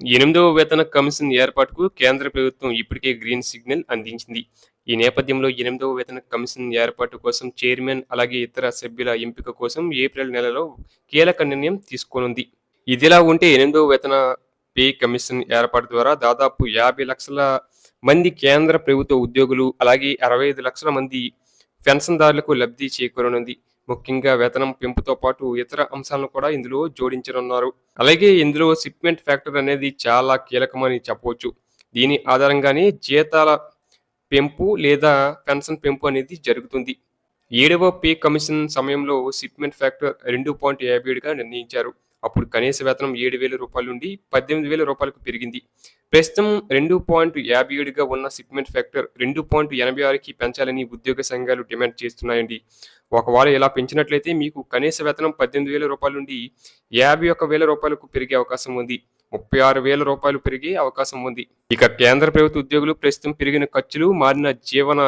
ఎనిమిదవ వేతన కమిషన్ ఏర్పాటుకు కేంద్ర ప్రభుత్వం ఇప్పటికే గ్రీన్ సిగ్నల్ అందించింది. ఈ నేపథ్యంలో ఎనిమిదవ వేతన కమిషన్ ఏర్పాటు కోసం చైర్మన్ అలాగే ఇతర సభ్యుల ఎంపిక కోసం ఏప్రిల్ నెలలో కీలక నిర్ణయం తీసుకోనుంది. ఇదిలా ఉంటే ఎనిమిదవ వేతన పే కమిషన్ ఏర్పాటు ద్వారా దాదాపు యాభై లక్షల మంది కేంద్ర ప్రభుత్వ ఉద్యోగులు అలాగే అరవై ఐదు లక్షల మంది పెన్షన్దారులకు లబ్ధి చేకూరనుంది. ముఖ్యంగా వేతనం పెంపుతో పాటు ఇతర అంశాలను కూడా ఇందులో జోడించనున్నారు. అలాగే ఇందులో షిప్మెంట్ ఫ్యాక్టర్ అనేది చాలా కీలకమని చెప్పవచ్చు. దీని ఆధారంగానే జీతాల పెంపు లేదా పెన్షన్ పెంపు అనేది జరుగుతుంది. ఏడవ పే కమిషన్ సమయంలో షిప్మెంట్ ఫ్యాక్టర్ రెండు పాయింట్ యాభై ఏడుగా నిర్ణయించారు. అప్పుడు కనీస వేతనం ఏడు వేల రూపాయల నుండి పద్దెనిమిది వేల రూపాయలకు పెరిగింది. ప్రస్తుతం రెండు పాయింట్ యాభై ఏడుగా ఉన్న సిగ్మెంట్ ఫ్యాక్టర్ రెండు పాయింట్ ఎనభై ఆరుకి పెంచాలని ఉద్యోగ సంఘాలు డిమాండ్ చేస్తున్నాయండి. ఒకవేళ ఇలా పెంచినట్లయితే మీకు కనీస వేతనం పద్దెనిమిది వేల రూపాయల నుండి యాభై ఒక్క వేల రూపాయలకు పెరిగే అవకాశం ఉంది. ముప్పై ఆరు వేల రూపాయలు పెరిగే అవకాశం ఉంది. ఇక కేంద్ర ప్రభుత్వ ఉద్యోగులు ప్రస్తుతం పెరిగిన ఖర్చులు మారిన జీవన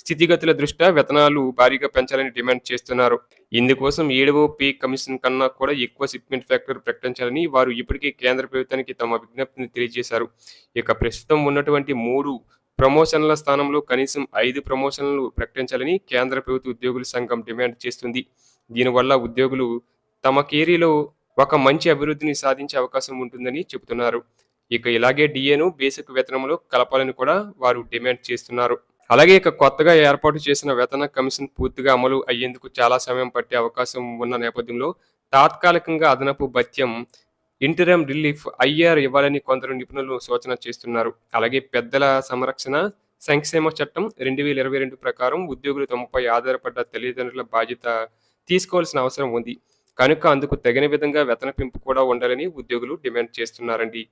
స్థితిగతుల దృష్ట్యా వేతనాలు భారీగా పెంచాలని డిమాండ్ చేస్తున్నారు. ఇందుకోసం ఏడవ పే కమిషన్ కన్నా కూడా ఎక్కువ షిప్మెంట్ ఫ్యాక్టర్ ప్రకటించాలని వారు ఇప్పటికే కేంద్ర ప్రభుత్వానికి తమ విజ్ఞప్తిని తెలియజేశారు. ఇక ప్రస్తుతం ఉన్నటువంటి మూడు ప్రమోషన్ల స్థానంలో కనీసం ఐదు ప్రమోషన్లు ప్రకటించాలని కేంద్ర ప్రభుత్వ ఉద్యోగుల సంఘం డిమాండ్ చేస్తుంది. దీనివల్ల ఉద్యోగులు తమ కేరీలో ఒక మంచి అభివృద్ధిని సాధించే అవకాశం ఉంటుందని చెబుతున్నారు. ఇక ఇలాగే డిఏను బేసిక్ వేతనంలో కలపాలని కూడా వారు డిమాండ్ చేస్తున్నారు. అలాగే ఇక కొత్తగా ఏర్పాటు చేసిన వేతన కమిషన్ పూర్తిగా అమలు అయ్యేందుకు చాలా సమయం పట్టే అవకాశం ఉన్న నేపథ్యంలో తాత్కాలికంగా అదనపు భత్యం ఇంటరం రిలీఫ్ ఐఆర్ ఇవ్వాలని కొందరు నిపుణులు సూచన చేస్తున్నారు. అలాగే పెద్దల సంరక్షణ సంక్షేమ చట్టం రెండు వేల ఇరవై రెండు ప్రకారం ఉద్యోగులు తమపై ఆధారపడ్డ తల్లిదండ్రుల బాధ్యత తీసుకోవాల్సిన అవసరం ఉంది. కనుక అందుకు తగిన విధంగా వేతన పెంపు కూడా ఉండాలని ఉద్యోగులు డిమాండ్ చేస్తున్నారండి.